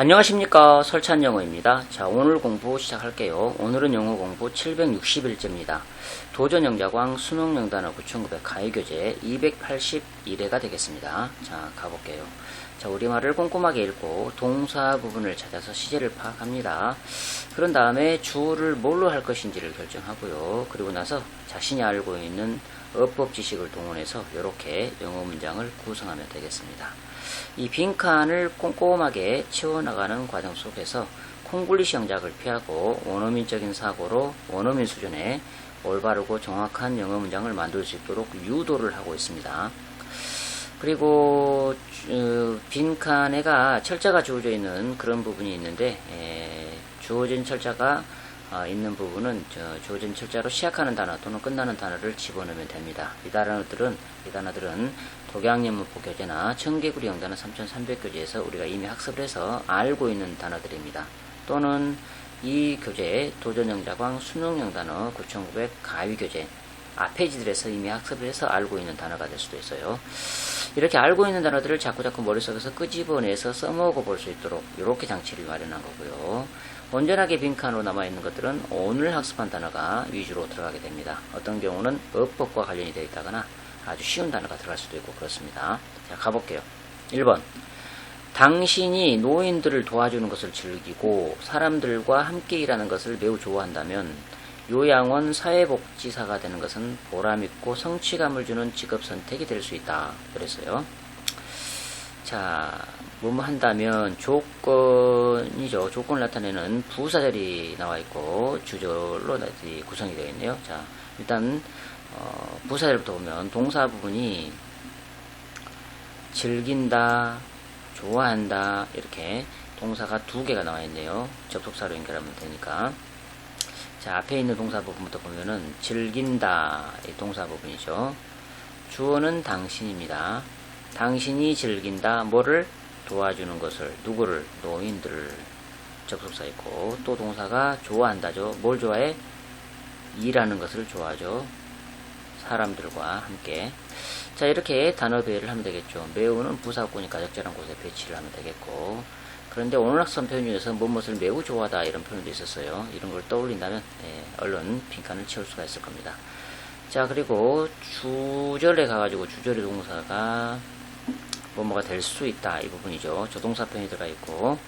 안녕하십니까 설찬 영어입니다. 자 오늘 공부 시작할게요. 오늘은 영어 공부 761제입니다. 도전 영자광 수능 영단어 9900 가위교재 281회가 되겠습니다. 자 가볼게요. 자 우리말을 꼼꼼하게 읽고 동사 부분을 찾아서 시제를 파악합니다. 그런 다음에 주어를 뭘로 할 것인지를 결정하고요. 그리고 나서 자신이 알고 있는 어법 지식을 동원해서 이렇게 영어 문장을 구성하면 되겠습니다. 이 빈칸을 꼼꼼하게 채워나가는 과정 속에서 콩글리시 영작을 피하고 원어민적인 사고로 원어민 수준의 올바르고 정확한 영어 문장을 만들 수 있도록 유도를 하고 있습니다. 그리고 어, 빈칸에가 철자가 주어져 있는 그런 부분이 있는데 에, 주어진 철자가 어, 있는 부분은 저, 주어진 철자로 시작하는 단어 또는 끝나는 단어를 집어넣으면 됩니다. 이 단어들은 이 단어들은 독양연문법 교재나 청개구리 영단어 3300교재에서 우리가 이미 학습을 해서 알고 있는 단어들입니다. 또는 이 교재 도전영자광 수능영단어 9900 가위교재 앞페이지들에서 이미 학습을 해서 알고 있는 단어가 될 수도 있어요. 이렇게 알고 있는 단어들을 자꾸자꾸 머릿속에서 끄집어내서 써먹어 볼 수 있도록 이렇게 장치를 마련한 거고요. 온전하게 빈칸으로 남아있는 것들은 오늘 학습한 단어가 위주로 들어가게 됩니다. 어떤 경우는 어법과 관련이 되어 있다거나 아주 쉬운 단어가 들어갈 수도 있고 그렇습니다. 자, 가볼게요. 1번. 당신이 노인들을 도와주는 것을 즐기고 사람들과 함께 일하는 것을 매우 좋아한다면 요양원 사회복지사가 되는 것은 보람있고 성취감을 주는 직업 선택이 될 수 있다. 그랬어요. 자, 뭐뭐 한다면 조건이죠. 조건을 나타내는 부사절이 나와 있고 주절로 구성이 되어 있네요. 자, 일단 어, 부사절부터 보면 동사 부분이 즐긴다, 좋아한다 이렇게 동사가 두 개가 나와 있네요. 접속사로 연결하면 되니까. 자, 앞에 있는 동사 부분부터 보면은 즐긴다 이 동사 부분이죠. 주어는 당신입니다. 당신이 즐긴다 뭐를 도와주는 것을 누구를 노인들을 접속사 있고 또 동사가 좋아한다죠. 뭘 좋아해? 일하는 것을 좋아하죠. 사람들과 함께. 자, 이렇게 단어 배열을 하면 되겠죠. 매우는 부사구니까 적절한 곳에 배치를 하면 되겠고. 그런데 오늘 학습 표현 중에서 무엇을 매우 좋아하다 이런 표현도 있었어요. 이런 걸 떠올린다면 네, 얼른 빈칸을 채울 수가 있을 겁니다. 자, 그리고 주절에 가가지고 주절의 동사가 뭐뭐가 될 수 있다 이 부분이죠. 조동사 표현이 들어가 있고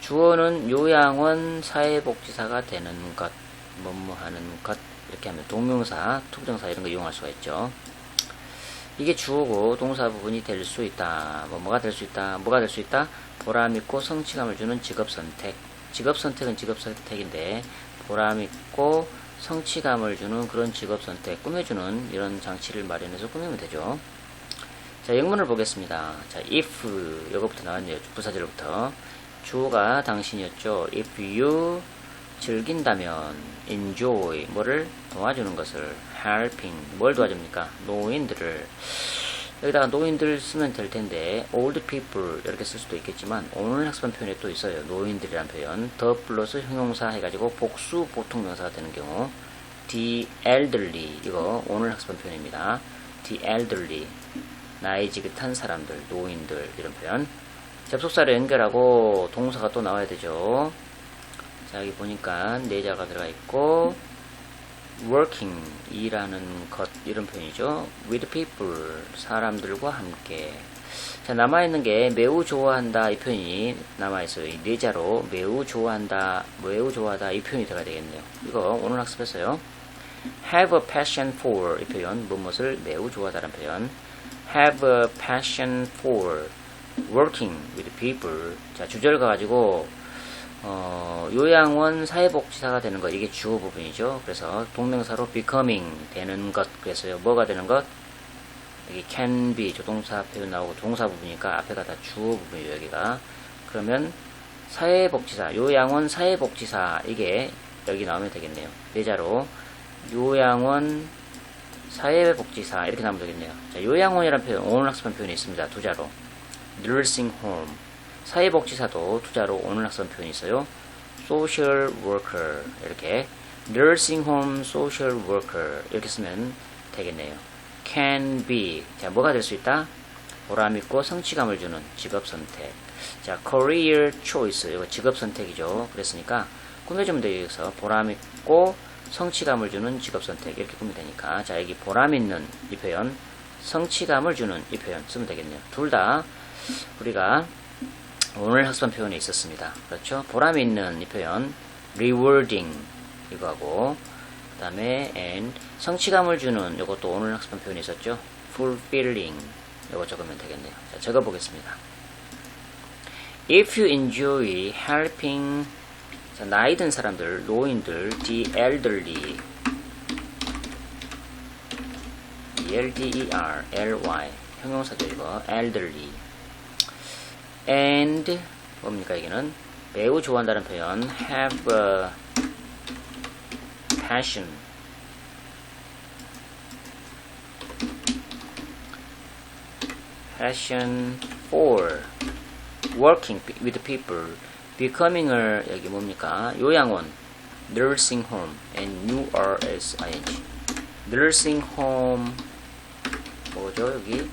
주어는 요양원 사회복지사가 되는 것, 뭐뭐 하는 것 이렇게 하면 동명사, 투부정사 이런 거 이용할 수가 있죠. 이게 주어고 동사 부분이 될 수 있다. 뭐 뭐가 될 수 있다. 뭐가 될 수 있다. 보람 있고 성취감을 주는 직업 선택. 직업 선택은 직업 선택인데 보람 있고 성취감을 주는 그런 직업 선택, 꾸며주는 이런 장치를 마련해서 꾸미면 되죠. 자, 영문을 보겠습니다. 자, if 이거부터 나왔네요. 부사절부터 주어가 당신이었죠. if you 즐긴다면 enjoy 뭐를 도와주는 것을 helping 뭘 도와줍니까? 노인들을 여기다가 노인들 쓰면 될 텐데 old people 이렇게 쓸 수도 있겠지만 오늘 학습한 표현에 또 있어요. 노인들이란 표현 더 플러스 형용사 해가지고 복수 보통 명사가 되는 경우 the elderly 이거 오늘 학습한 표현입니다. the elderly 나이 지긋한 사람들 노인들 이런 표현 접속사를 연결하고 동사가 또 나와야 되죠. 자, 여기 보니까 내자가 들어가 있고 working 일하는 것 이런 표현이죠. with people 사람들과 함께 자 남아있는 게 매우 좋아한다 이 표현이 남아있어요. 이 내자로 매우 좋아한다 매우 좋아하다 이 표현이 들어가야 되겠네요. 이거 오늘 학습했어요. have a passion for 이 표현 무엇을 매우 좋아하다는 표현 have a passion for working with people 자 주절 가가지고 어, 요양원 사회복지사가 되는 것 이게 주어 부분이죠. 그래서 동명사로 becoming 되는 것 그래서요 뭐가 되는 것? 여기 can be 조동사 표현 나오고 동사 부분이니까 앞에가 다 주어 부분이에요 여기가. 그러면 사회복지사 요양원 사회복지사 이게 여기 나오면 되겠네요. 내자로 요양원 사회복지사 이렇게 나오면 되겠네요. 자 요양원이라는 표현 오늘 학습한 표현이 있습니다. 두 자로. nursing home 사회복지사도 투자로 오늘 학습 표현이 있어요. social worker 이렇게 nursing home social worker 이렇게 쓰면 되겠네요. can be 자 뭐가 될 수 있다? 보람 있고 성취감을 주는 직업 선택. 자, career choice. 이거 직업 선택이죠. 그랬으니까 꾸며주면 되겠어. 보람 있고 성취감을 주는 직업 선택. 이렇게 꾸미면 되니까. 자, 여기 보람 있는 이 표현, 성취감을 주는 이 표현 쓰면 되겠네요. 둘 다 우리가 오늘 학습한 표현에 있었습니다. 그렇죠? 보람 있는 이 표현, rewarding 이거하고 그 다음에 and 성취감을 주는 이것도 오늘 학습한 표현이 있었죠? fulfilling 이거 적으면 되겠네요. 자, 적어보겠습니다. If you enjoy helping 자, 나이 든 사람들, 노인들, the elderly E-L-D-E-R, L-Y 형용사죠 이거 elderly and 뭡니까 여기는 매우 좋아한다는 표현 have a passion passion for working with people becoming을 여기 뭡니까 요양원 nursing home and U-R-S-I-N-G nursing home 뭐죠 여기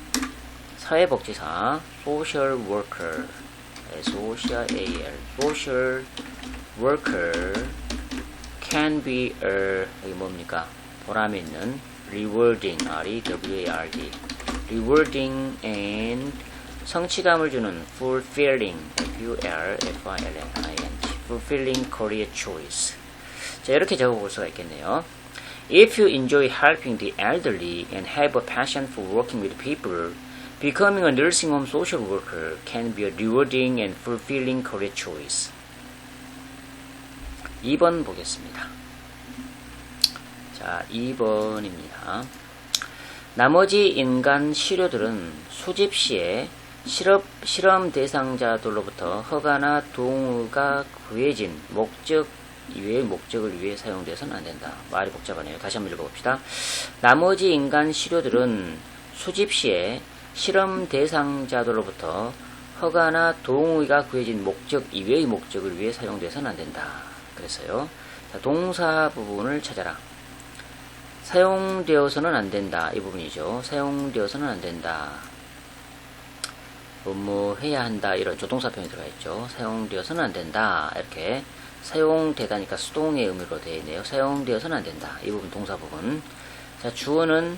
사회복지사 social worker S-O-C-I-A-L social worker can be a 여기 뭡니까 보람 있는 rewarding R-E-W-A-R-D rewarding and 성취감을 주는 fulfilling F-U-L-F-I-L-L-I-N-G fulfilling career choice 자 이렇게 적어볼 수가 있겠네요 If you enjoy helping the elderly and have a passion for working with people, becoming a nursing home social worker can be a rewarding and fulfilling career choice. 2번 보겠습니다. 자, 2번입니다. 나머지 인간 시료들은 수집 시에 실업, 실험 대상자들로부터 허가나 동의가 구해진 목적 이외의 목적을 위해 사용돼서는 안 된다. 말이 복잡하네요. 다시 한번 읽어봅시다. 나머지 인간 시료들은 수집 시에 실험 대상자들로부터 허가나 동의가 구해진 목적 이외의 목적을 위해 사용돼서는 안 된다. 자, 동사 부분을 찾아라. 사용되어서는 안 된다. 이 부분이죠. 사용되어서는 안 된다. 뭐뭐 해야 한다. 이런 조동사 표현이 들어가 있죠. 사용되어서는 안 된다. 이렇게 사용되다니까 수동의 의미로 되어 있네요. 사용되어서는 안 된다. 이 부분 동사 부분. 자, 주어는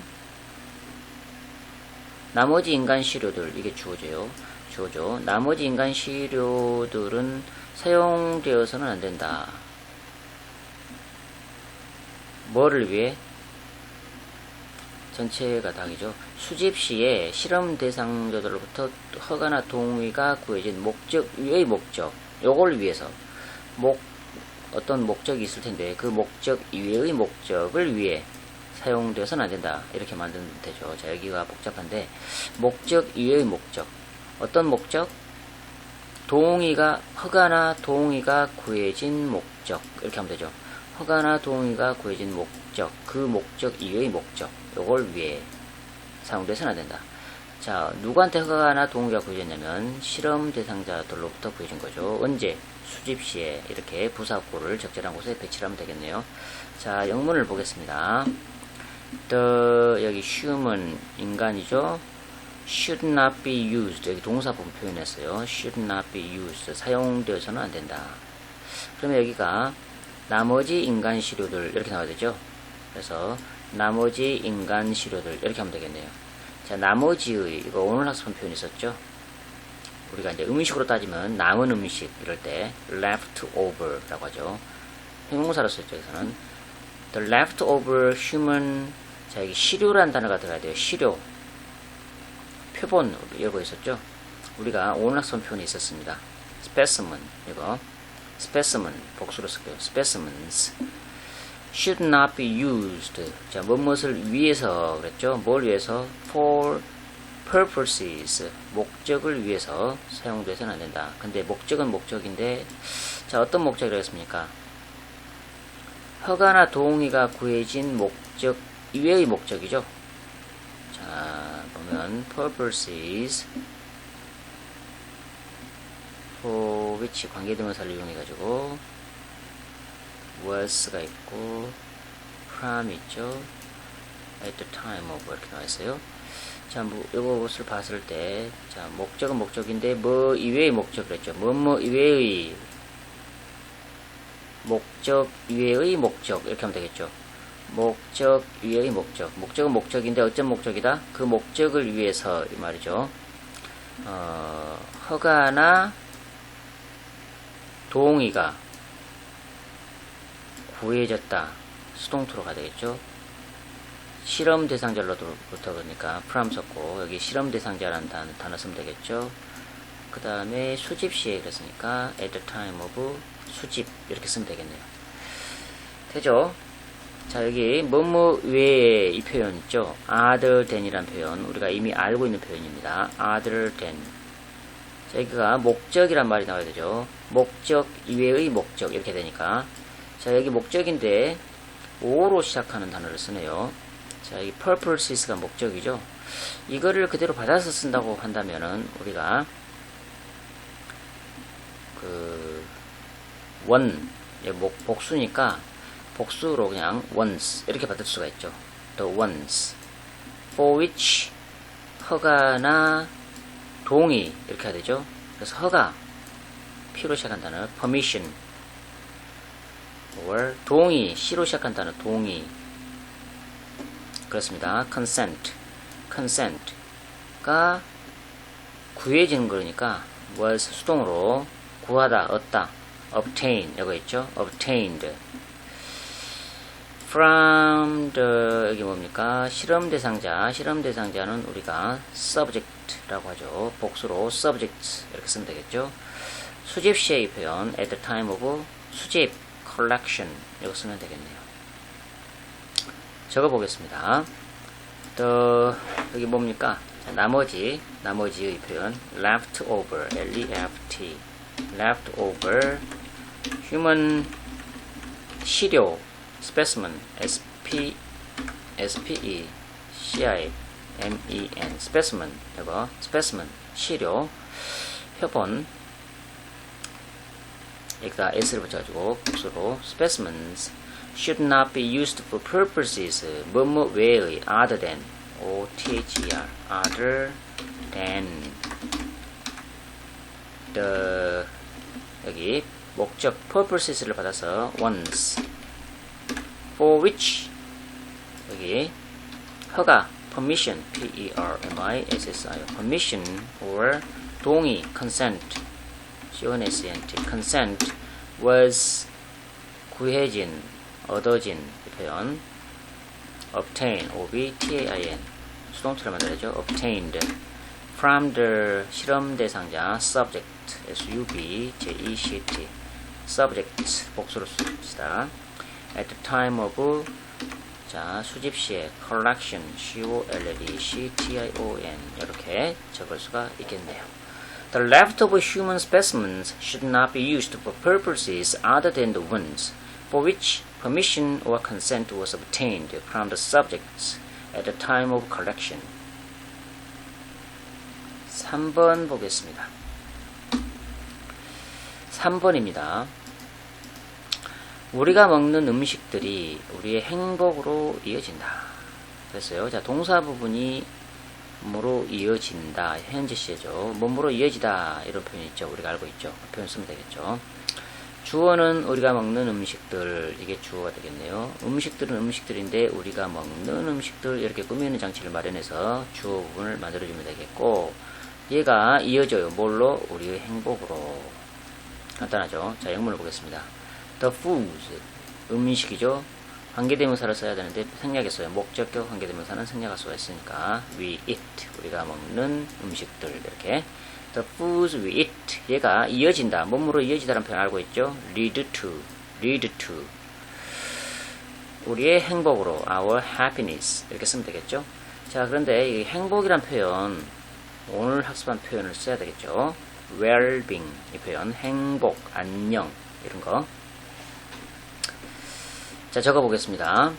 나머지 인간 시료들 이게 주어져요. 주어죠. 나머지 인간 시료들은 사용되어서는 안 된다. 뭐를 위해? 전체가 당이죠. 수집 시에 실험 대상자들로부터 허가나 동의가 구해진 목적 위의 목적 요걸 위해서 목 어떤 목적이 있을 텐데 그 목적 이외의 목적을 위해 사용되어서는 안 된다 이렇게 만들면 되죠. 자 여기가 복잡한데 목적 이외의 목적 어떤 목적 동의가 허가나 동의가 구해진 목적 이렇게 하면 되죠. 허가나 동의가 구해진 목적 그 목적 이외의 목적 요걸 위해 사용돼서는 안 된다. 자 누구한테 허가나 동의가 구해졌냐면 실험 대상자들로부터 구해진 거죠. 언제 수집 시에 이렇게 부사구를 적절한 곳에 배치하면 되겠네요. 자, 영문을 보겠습니다. The 여기 human 인간이죠. should not be used 여기 동사 부분 표현했어요. should not be used 사용되어서는 안 된다. 그러면 여기가 나머지 인간 시료들 이렇게 나와야 되죠. 그래서 나머지 인간 시료들 이렇게 하면 되겠네요. 자, 나머지의 이거 오늘 학습한 표현 있었죠. 우리가 이제 음식으로 따지면 남은 음식 이럴 때 leftover라고 하죠. 형용사로 썼죠. 여기서는 the leftover human 자 여기 시료라는 단어가 들어가야 돼요. 시료 표본 이거 있었죠. 우리가 학습 표현이 있었습니다. specimen 이거 specimen 복수로 쓸게요. specimens should not be used 자 무엇을 위해서 그랬죠. 뭘 위해서 for purposes 목적을 위해서 사용돼서는 안 된다. 근데 목적은 목적인데 자 어떤 목적이라고 했습니까? 허가나 동의가 구해진 목적 이외의 목적이죠. 자 보면 purposes for which 관계대명사를 이용해 가지고 was가 있고 from 있죠. at the time of 이렇게 나와 있어요. 자, 뭐, 이것을 봤을 때, 자, 목적은 목적인데, 뭐 이외의 목적 그랬죠. 뭐, 뭐 이외의 목적 이외의 목적. 이렇게 하면 되겠죠. 목적 이외의 목적. 목적은 목적인데, 어떤 목적이다? 그 목적을 위해서, 이 말이죠. 어, 허가나 동의가 구해졌다. 수동투로가 되겠죠. 실험 대상자로부터 그러니까 프람 썼고 여기 실험 대상자라는 단어, 단어 쓰면 되겠죠. 그 다음에 수집 시에 그랬으니까 at the time of 수집 이렇게 쓰면 되겠네요. 되죠? 자 여기 뭐뭐 외에 이 표현 있죠. other than이라는 표현 우리가 이미 알고 있는 표현입니다. other than 자 여기가 목적이란 말이 나와야 되죠. 목적 이외의 목적 이렇게 되니까 자 여기 목적인데 오로 시작하는 단어를 쓰네요. 자, 이 purposes가 목적이죠. 이거를 그대로 받아서 쓴다고 한다면은 우리가 그 원, 예, 목, 복수니까 복수로 그냥 once 이렇게 받을 수가 있죠. the ones for which 허가나 동의 이렇게 해야 되죠. 그래서 허가 P로 시작한 단어 permission or 동의 C로 시작한 단어 동의 그렇습니다. consent, consent가 구해지는 거니까 was 수동으로 구하다, 얻다, obtain 이거 있죠? obtained from the 여기 뭡니까? 실험 대상자, 실험 대상자는 우리가 subject라고 하죠. 복수로 subject 이렇게 쓰면 되겠죠? 수집 시의 표현 at the time of 수집 collection 이거 쓰면 되겠네요. 적어 보겠습니다. 또 여기 뭡니까? 자, 나머지 나머지의 표현 left over L E F T left over human 시료 specimen S P S P E C I M E N specimen 이거 specimen 시료 표본 여기다 s를 붙여가지고 복수로 specimens should not be used for purposes 뭐뭐 외의 other than o t h e r other than the 여기 목적 purposes를 받아서 once for which 여기 허가 permission p e r m i s s i permission or 동의 consent c o n s e n t consent was 구해진 얻어진 이 표현 obtain o b t a i n 수동태를 만들어야죠 obtained from the 실험 대상자 subject s u b j e c t subject 복수로 씁시다 at the time of 자 수집 시에 collection c o l l e c t i o n 이렇게 적을 수가 있겠네요. The leftover human specimens should not be used for purposes other than the ones for which permission or consent was obtained from the subjects at the time of collection. 3번 보겠습니다. 3번입니다. 우리가 먹는 음식들이 우리의 행복으로 이어진다. 그랬어요. 자, 동사 부분이 뭐로 이어진다. 현재 시제죠. 몸으로 이어지다. 이런 표현이 있죠. 우리가 알고 있죠. 그 표현 쓰면 되겠죠. 주어는 우리가 먹는 음식들. 이게 주어가 되겠네요. 음식들은 음식들인데 우리가 먹는 음식들 이렇게 꾸미는 장치를 마련해서 주어 부분을 만들어주면 되겠고 얘가 이어져요. 뭘로? 우리의 행복으로. 간단하죠. 자, 영문을 보겠습니다. The foods 음식이죠. 관계대명사를 써야 되는데 생략했어요. 목적격 관계대명사는 생략할 수가 있으니까 we eat 우리가 먹는 음식들 이렇게 the foods we eat 얘가 이어진다. 몸으로 이어지다라는 표현 알고 있죠. lead to lead to 우리의 행복으로 our happiness 이렇게 쓰면 되겠죠. 자 그런데 이 행복이란 표현 오늘 학습한 표현을 써야 되겠죠. Well-being 이 표현 행복 안녕 이런 거 자, 적어 보겠습니다.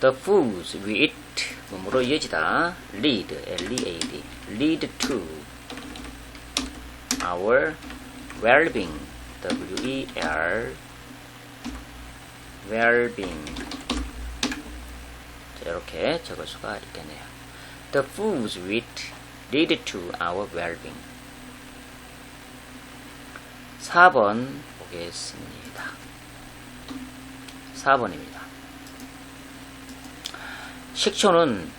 The foods we eat, 몸으로 이어지다, lead, L-E-A-D, lead to our well-being, W-E-L, well-being. 자, 이렇게 적을 수가 있겠네요. The foods we eat lead to our well-being. 4번 보겠습니다. 4번입니다. 식초는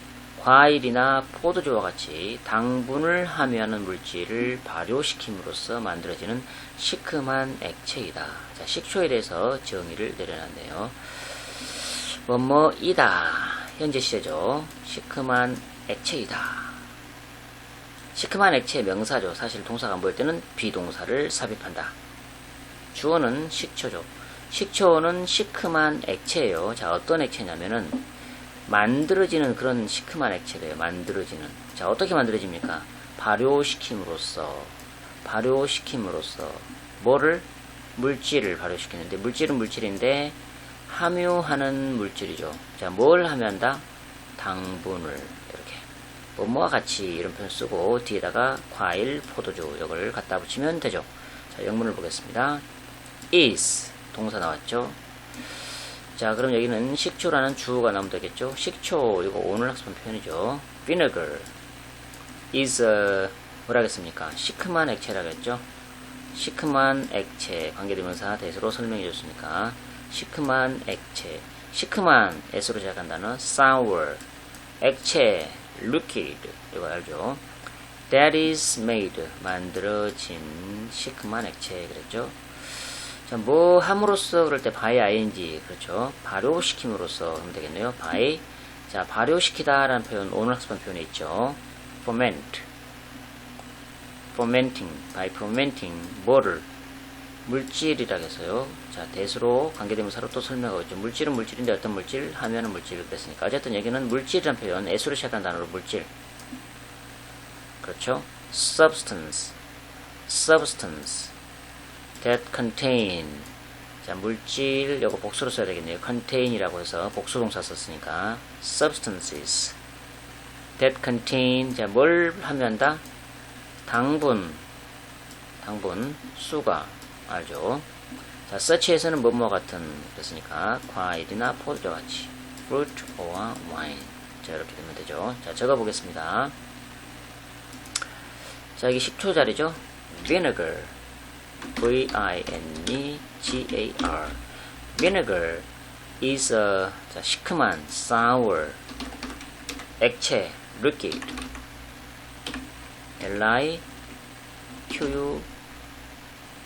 과일이나 포도주와 같이 당분을 함유하는 물질을 발효시킴으로써 만들어지는 시큼한 액체이다. 자, 식초에 대해서 정의를 내려놨네요. 뭐뭐이다. 현재 시제죠. 시큼한 액체이다. 시큼한 액체 명사죠. 사실 동사가 안 보일 때는 비동사를 삽입한다. 주어는 식초죠. 식초는 시큼한 액체예요. 자, 어떤 액체냐면은 만들어지는 그런 시큼한 액체래요. 만들어지는. 자, 어떻게 만들어집니까? 발효시킴으로써 발효시킴으로써 뭐를 물질을 발효시키는데 물질은 물질인데 함유하는 물질이죠. 자, 뭘 함유한다? 당분을 뭐뭐와 같이 이런 표현 쓰고 뒤에다가 과일, 포도주 이걸 갖다 붙이면 되죠. 자, 영문을 보겠습니다. is 동사 나왔죠. 자, 그럼 여기는 식초라는 주어가 나오면 되겠죠. 식초 이거 오늘 학습한 표현이죠. vinegar is a 뭐라 하겠습니까? 시큼한 액체라겠죠. 시큼한 액체 관계대명사 대수로 설명해 줬으니까 시큼한 액체 시큼한 S로 시작한 단어 sour 액체 liquid 이거 알죠? that is made 만들어진 시큼한 액체 그랬죠? 자, 뭐 함으로써 그럴 때 by ing 그렇죠? 발효시킴으로써 하면 되겠네요. by 자 발효시키다라는 표현 오늘 학습한 표현에 있죠. ferment fermenting by fermenting 뭐를 물질이라 해서요. 자, 대수로 관계대명사로 또 설명하고 있죠. 물질은 물질인데 어떤 물질? 하면은 물질을 그랬으니까. 어쨌든 여기는 물질이라는 표현, S로 시작한 단어로 물질. 그렇죠? substance, substance that contain. 자, 물질, 요거 복수로 써야 되겠네요. contain이라고 해서 복수 동사 썼으니까. substances that contain. 자, 뭘 함유한다? 당분, 당분, 수가. 알죠? 자, such에서는 뭐뭐 같은 그랬으니까 과일이나 포도와 같이 fruit or wine 자 이렇게 되면 되죠. 자 적어보겠습니다. 자 여기 10초 자리죠. vinegar v-i-n-e-g-a-r vinegar is a 자, 시큼한 sour 액체 liquid l-i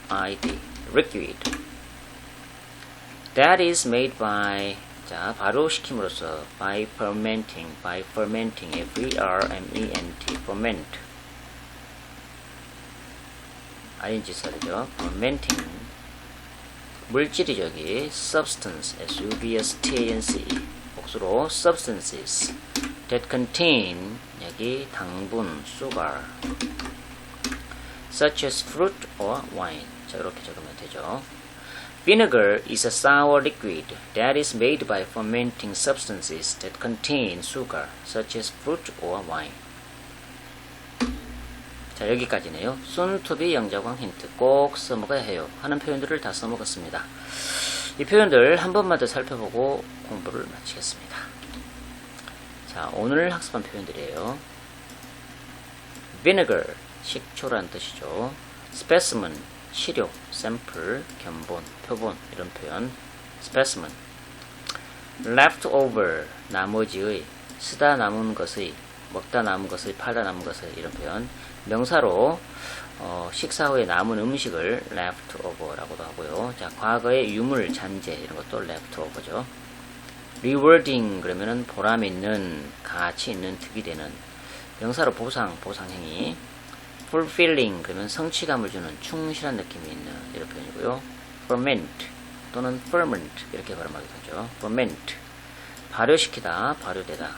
q-u id liquid that is made by 자 발효시킴으로써 by fermenting by fermenting f e r m e n t ferment ing 써야죠 fermenting 물질이 저기 substance s u b s t a n c e 복수로 substances that contain 여기 당분 sugar such as fruit or wine 자, 이렇게 적으면 되죠. Vinegar is a sour liquid that is made by fermenting substances that contain sugar, such as fruit or wine. 자, 여기까지네요. soon to be 영자광 힌트 꼭 써먹어야 해요. 하는 표현들을 다 써먹었습니다. 이 표현들 한 번만 더 살펴보고 공부를 마치겠습니다. 자, 오늘 학습한 표현들이에요. vinegar, 식초라는 뜻이죠. specimen, 시료, 샘플, 견본, 표본 이런 표현 specimen. leftover, 나머지의 쓰다 남은 것의 먹다 남은 것의 팔다 남은 것의 이런 표현. 명사로 어, 식사 후에 남은 음식을 leftover라고도 하고요. 자 과거의 유물, 잔재 이런 것도 leftover죠. rewarding 그러면은 보람 있는 가치 있는 득이 되는 명사로 보상, 보상행위 fulfilling 그러면 성취감을 주는 충실한 느낌이 있는 이런 표현이고요. ferment 또는 ferment 이렇게 발음하기도 하죠. ferment 발효시키다, 발효되다.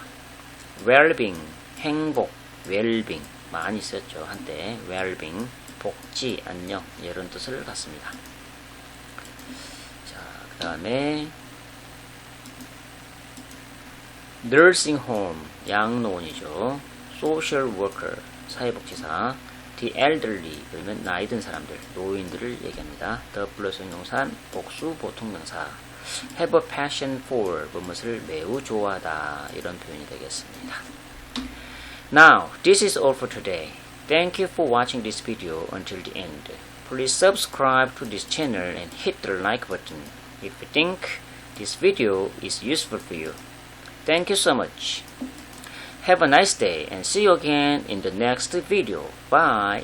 well-being 행복, well-being 많이 썼죠 한때 well-being 복지, 안녕 이런 뜻을 갖습니다. 자, 그 다음에 nursing home 양로원이죠. social worker 사회복지사 the elderly 그러면 나이 든 사람들, 노인들을 얘기합니다. the 플러스 명사 복수 보통 명사 have a passion for 무엇을 매우 좋아하다 이런 표현이 되겠습니다. Now, this is all for today. Thank you for watching this video until the end. Please subscribe to this channel and hit the like button if you think this video is useful for you. Thank you so much. Have a nice day and see you again in the next video. Bye.